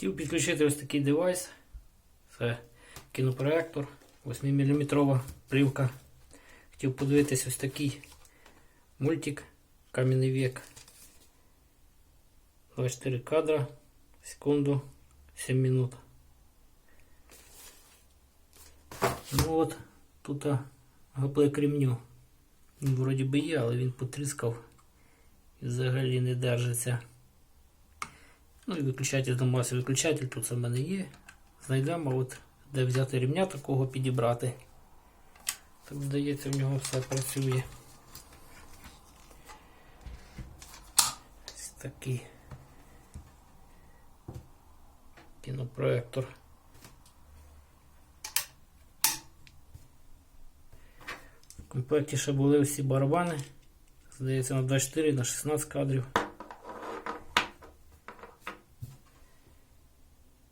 Хотів підключити ось такий девайс. Це кінопроектор, 8-мм плівка. Хотів подивитись ось такий мультик Кам'яний вік. 24 кадра секунду 7 минут. Ну от, тут гаплик ремню. Він вроді би є, але він потріскав і взагалі не держиться. Ну і виключатель домаса. Виключатель тут у мене є. Знайдемо, от де взяти рівня такого підібрати. Так здається, в нього все працює. Ось такий кінопроектор. В комплекті ще були всі барабани. Здається, на 24 на 16 кадрів.